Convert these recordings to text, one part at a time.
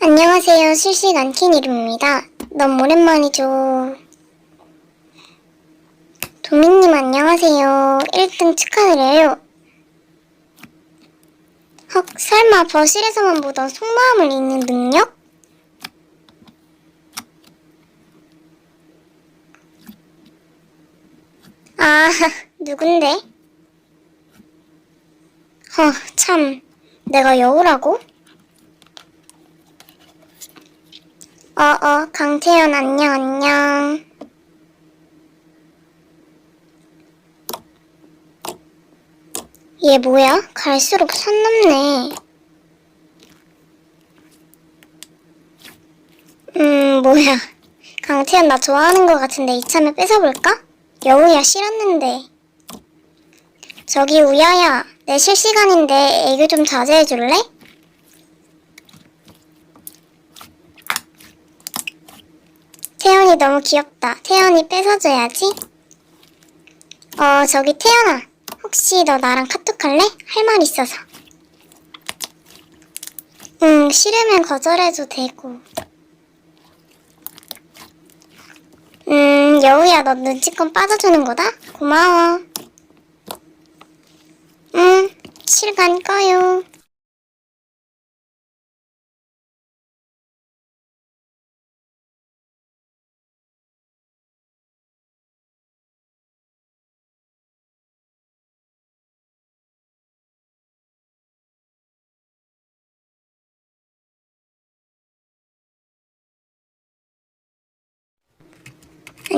안녕하세요. 실시간 킹이름입니다. 너무 오랜만이죠. 도민님 안녕하세요. 1등 축하드려요. 헉, 설마 버실에서만 보던 속마음을 읽는 능력? 아, 누군데? 허, 참, 내가 여우라고? 어어, 강태현 안녕 안녕. 얘 뭐야? 갈수록 선 넘네. 음, 뭐야. 강태현 나 좋아하는 것 같은데 이참에 뺏어볼까? 여우야 싫었는데. 저기 우야야, 내 실시간인데 애교 좀 자제해줄래? 태연이 너무 귀엽다. 태연이 뺏어줘야지. 어, 저기 태연아. 혹시 너 나랑 카톡할래? 할 말 있어서. 응, 싫으면 거절해도 되고. 음, 여우야, 너 눈치껏 빠져주는 거다? 고마워. 응, 실간 꺼요.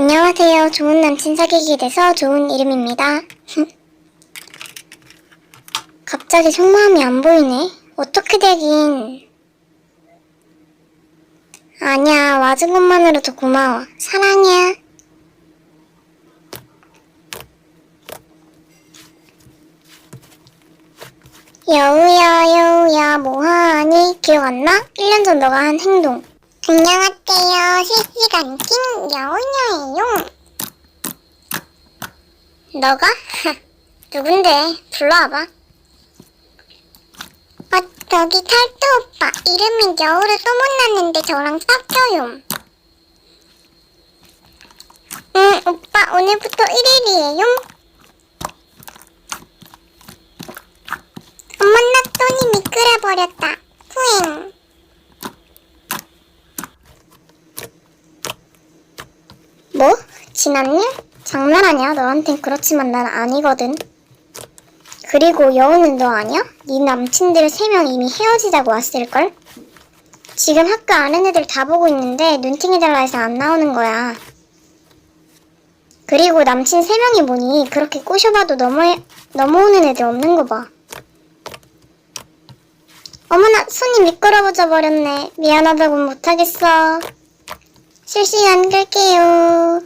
안녕하세요. 좋은 남친 사귀게 돼서 좋은 이름입니다. 갑자기 속마음이 안 보이네. 어떻게 되긴. 아니야, 와준 것만으로도 고마워. 사랑해. 여우야, 여우야, 뭐하니? 기억 안 나? 1년 전 너가 한 행동. 안녕하세요. 실시간 킹 여우녀예요. 너가? 누군데? 불러와봐. 어, 저기 탈도 오빠. 이름은 여우를 또 만났는데 저랑 싹져요. 응, 오빠 오늘부터 1일이에요. 엄마 나 돈이 미끄러버렸다. 후행. 뭐? 지났냐? 장난하냐? 너한텐 그렇지만 난 아니거든. 그리고 여우는 너 아니야? 네 남친들 세 명 이미 헤어지자고 왔을걸? 지금 학교 아는 애들 다 보고 있는데 눈팅해달라 해서 안 나오는 거야. 그리고 남친 세 명이 뭐니? 그렇게 꼬셔봐도 넘어, 넘어오는 애들 없는 거 봐. 어머나, 손이 미끄러워져 버렸네. 미안하다고 못하겠어. 실시간 끌게요.